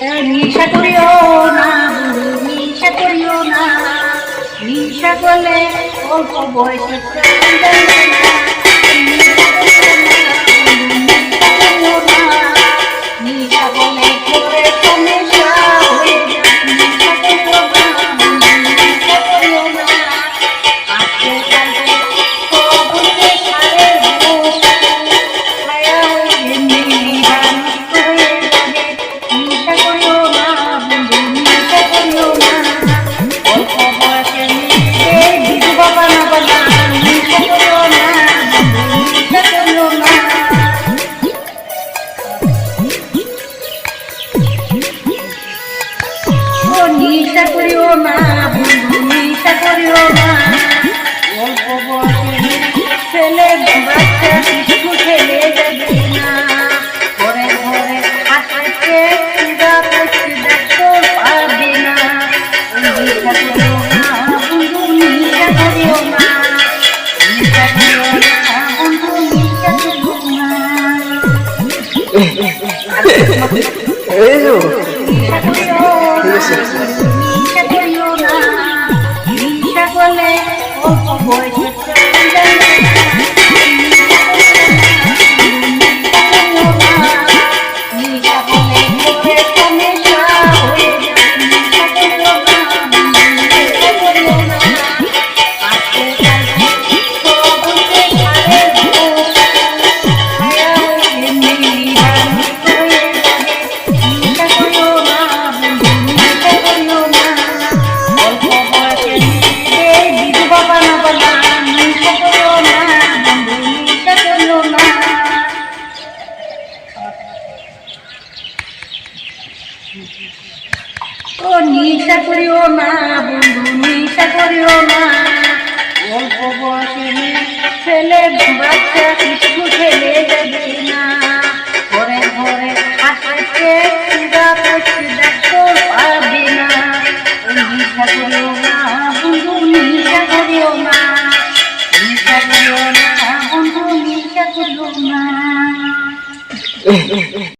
নিশা করিও না নিশা করিও না। নিশা করলে অল্প বয়সে নিশা করিও না নিশা করিও না অল্প বয়সে ছেলে বাচ্চা কিছু ছেলে যাবে নিশা ও নিশা করিও না, বন্ধু, নিশা করিও না। অল্প বয়সে ছেলে, বাচ্চা কিছু ছেলে যাবে না। ঘরে ঘরে হাসতে পূজা করতে দেখতে পারবে না। নিশা করিও না, বন্ধু, নিশা করিও না। নিশা করিও না, বন্ধু, নিশা করিও না।